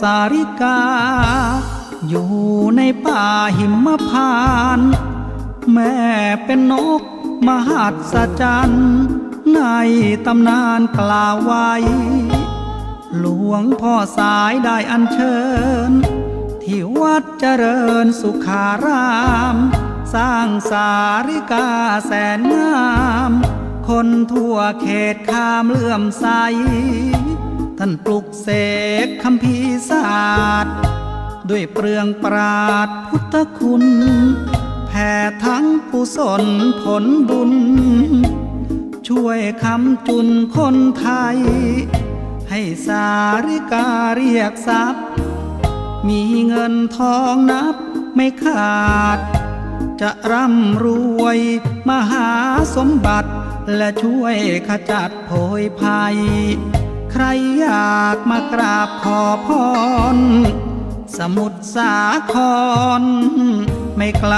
สาริกา อยู่ในป่าหิมพานแม่เป็นนกมหัศจรรย์ในตำนานกล่าวไว้ หลวงพ่อสายได้อัญเชิญ ที่วัดเจริญสุขาราม สร้างสาริกาแสนงาม คนทั่วเขตขามเลื่อมใส ท่านปลุกเสกคำพีศาสตร์ด้วยเปลืองปราดพุทธคุณ แผ่ทั้งกุศลผลบุญ ช่วยคำจุนคนไทย ให้สาริกาเรียกทรัพย์ มีเงินทองนับไม่ขาด จะร่ำรวยมหาสมบัติและช่วยขจัดโพยภัย ใครอยากมากราบขอพร สมุทรสาครไม่ไกล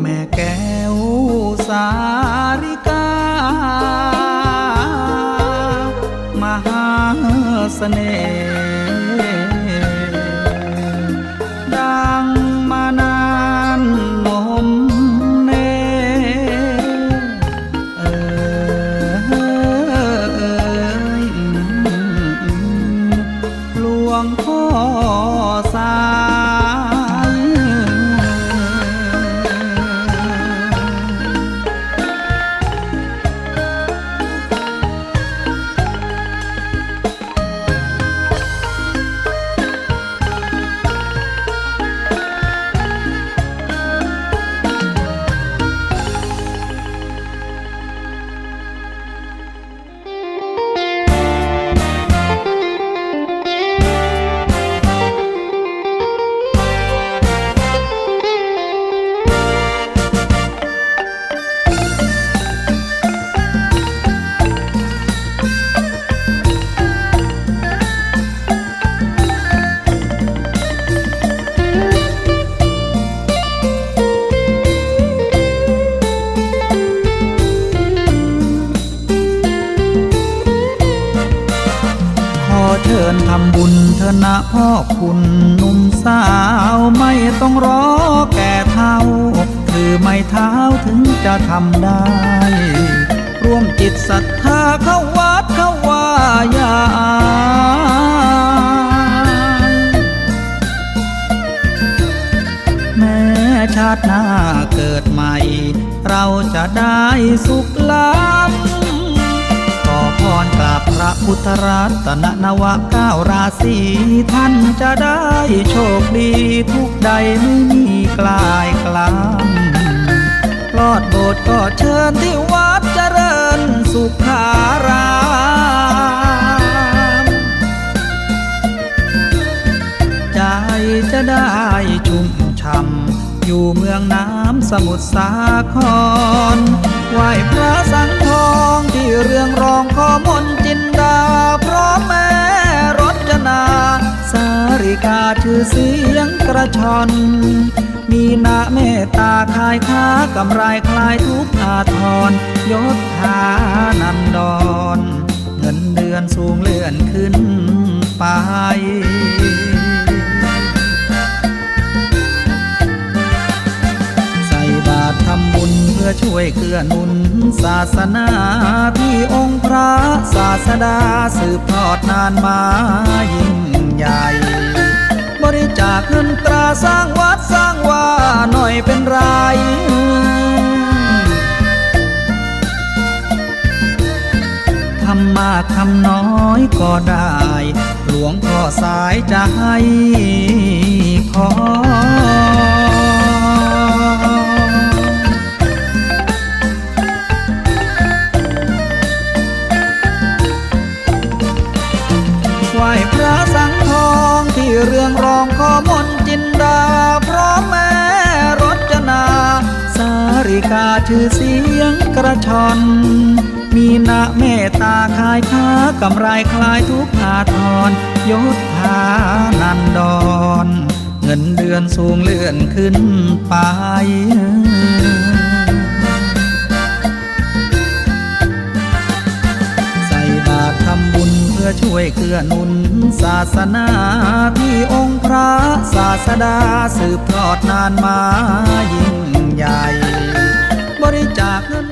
แม่แก้วสาริกา มหาเสน่ห์ำบุญเถอะนะพ่อคุณหนุ่มสาวไม่ต้องรอแก่เท่าคือไม่เท้าถึงจะทำได้ ร่วมจิตศรัทธาเข้าวัดเข้าว่ายาอาแม้ชาติหน้าเกิดใหม่ เราจะได้สุขล้ำข อพรกราบพระพุทธรัตนนวะเก้าราศีท่านจะได้โชคดีทุกใดไม่มีกลายกลำลอดโบสถ์ก็เชิญที่วัดเจริญสุขารามใจจะได้ชุ่มช่ำอยู่เมืองน้ำสมุทรสาคร ชื่อเสียงกระชอน มีนาเมตตาคายค้ากำไรคลายทุกอาทรยศฐานันดร เงินเดือนสูงเลื่อนขึ้นไปใส่บาตรทำบุญเพื่อช่วยเกื้อหนุน ศาสนาที่องค์พระศาสดาสืบทอดนานมายิ่งใหญ่ ริจาคเงินตราสร้างวัดสร้างว่าหน่อยเป็นไรทำมากทำน้อยก็ได้ หลวงพ่อสายจะให้พอ เรื่องรองขอมนจินดา พร้อมแม่รจนา สาริกาชื่อเสียงกระชอน มีนาเมตตาขายค้ากำไรคลายทุกขาทรยศฐานันดอน เงินเดือนสูงเลื่อนขึ้นไป ช่วยเกื้อหนุน ศาสนาที่องค์พระศาสดาสืบทอดนานมายิ่งใหญ่ บริจาคเงิน